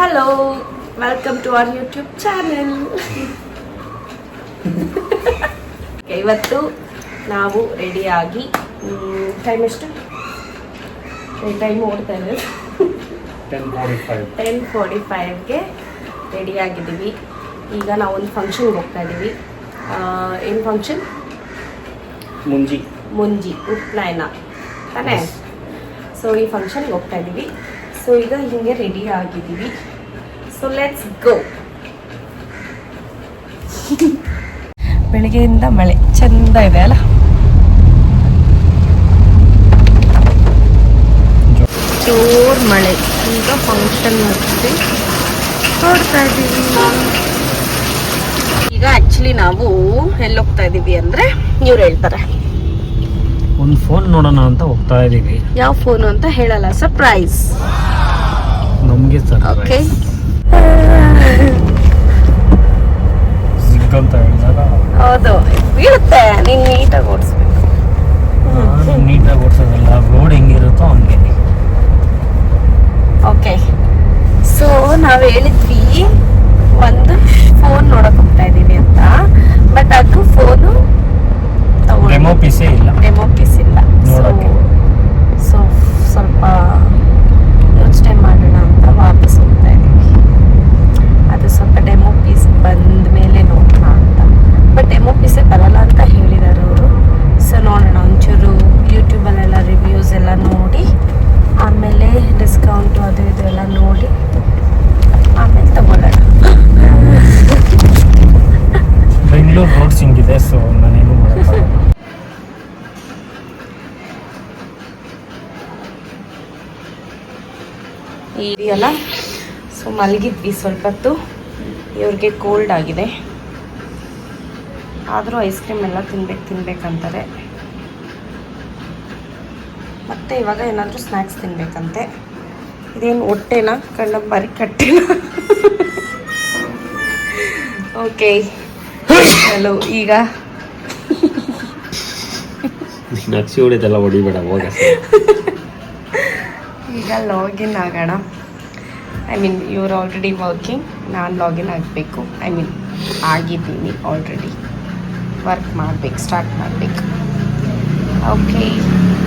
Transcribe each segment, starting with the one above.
Hello welcome to our YouTube channel ಇವತ್ತು ನಾವು ರೆಡಿಯಾಗಿ ಟೈಮ್ ಎಷ್ಟು? ಟೈಮ್ ಓಡ್ತಾ ಇದೆ. ಟೆನ್ ಫಾರ್ಟಿ ಫೈವ್ಗೆ ರೆಡಿಯಾಗಿದ್ದೀವಿ ಈಗ ನಾವು ಒಂದು ಫಂಕ್ಷನ್ಗೆ ಹೋಗ್ತಾ ಇದ್ದೀವಿ ಏನು ಫಂಕ್ಷನ್ ಮುಂಜಿ. ಮುಂಜಿ ಉಪ್ನಾಯನ. ತಾನೇ. ಸೊ ಈ ಫಂಕ್ಷನ್ಗೆ ಹೋಗ್ತಾ ಇದ್ದೀವಿ ಸೊ ಈಗ ಹಿಂಗೆ ರೆಡಿ ಆಗಿದ್ದೀವಿ. ಸೊ ಲೆಟ್ಸ್ ಗೋ ಬೆಳಿಗ್ಗೆಯಿಂದ ಮಳೆ ಚಂದ ಇದೆ ಅಲ್ಲ? ಜೋರ್ ಮಳೆ. ಈಗ ಫಂಕ್ಷನ್ ಮುಗಿಸಿ ಹೊರಡ್ತಾ ಇದ್ದೀವಿ. ಈಗ ಆಕ್ಚುಲಿ ನಾವು ಎಲ್ಲಿ ಹೋಗ್ತಾ ಇದ್ದೀವಿ ಅಂದ್ರೆ ಇವ್ರು ಹೇಳ್ತಾರೆ. ಒಂದು ಫೋನ್ ನೋಡೋಣ ಅಂತ ಹೋಗ್ತಾ ಇದ್ದೀವಿ ಯಾವ ಫೋನು ಅಂತ ಹೇಳಲ್ಲ. ಸರ್ಪ್ರೈಸ್ ನಮಗೆ ಓಕೆ. ಸಿಗ್ ಅಂತ ಹೇಳಿದಾಗ ಹೌದು ಬೀಳುತ್ತೆ ನೀನ್ ನೀಟಾಗಿ ಓಡಿಸ್ಬೇಕು. ನೀಟಾಗಿ ಓಡಿಸೋದಲ್ಲ. ರೋಡ್ ಹೆಂಗಿರುತ್ತೋ ಹಂಗೆ. ಓಕೆ. ಸೊ ನಾವ್ ಹೇಳಿದ್ವಿ ಹಿಂಗಿದೆ ಸೊ ನಾನೇನು ಇದೆಯಲ್ಲ ಸೊ ಮಲಗಿದ್ವಿ ಸ್ವಲ್ಪ ಹೊತ್ತು ಇವ್ರಿಗೆ ಕೋಲ್ಡ್ ಆಗಿದೆ. ಆದರೂ ಐಸ್ ಕ್ರೀಮ್ ಎಲ್ಲ ತಿನ್ಬೇಕು, ತಿನ್ಬೇಕಂತಾರೆ. ಮತ್ತೆ ಇವಾಗ ಏನಾದರೂ ಸ್ನ್ಯಾಕ್ಸ್ ತಿನ್ಬೇಕಂತೆ. ಇದೇನು ಹೊಟ್ಟೆನಾ? ಕಣ್ಣ ಬರೀ ಕಟ್ಟಿನ? ಓಕೆ ಹಲೋ ಈಗ. ನಕ್ಷಿ ಹೊಡಿದೆಲ್ಲ ಹೊಡಿಬೇಡ ಹೋಗ. ಈಗ ಲಾಗಿನ್ ಆಗೋಣ. I mean you are already working ನಾನು ಲಾಗಿನ್ ಆಗಬೇಕು. ಐ ಮೀನ್ ಆಗಿದ್ದೀನಿ ಆಲ್ರೆಡಿ ವರ್ಕ್ ಮಾಡಬೇಕು ಸ್ಟಾರ್ಟ್ ಮಾಡಬೇಕು. Okay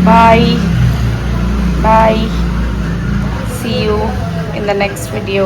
bye bye see you in the next video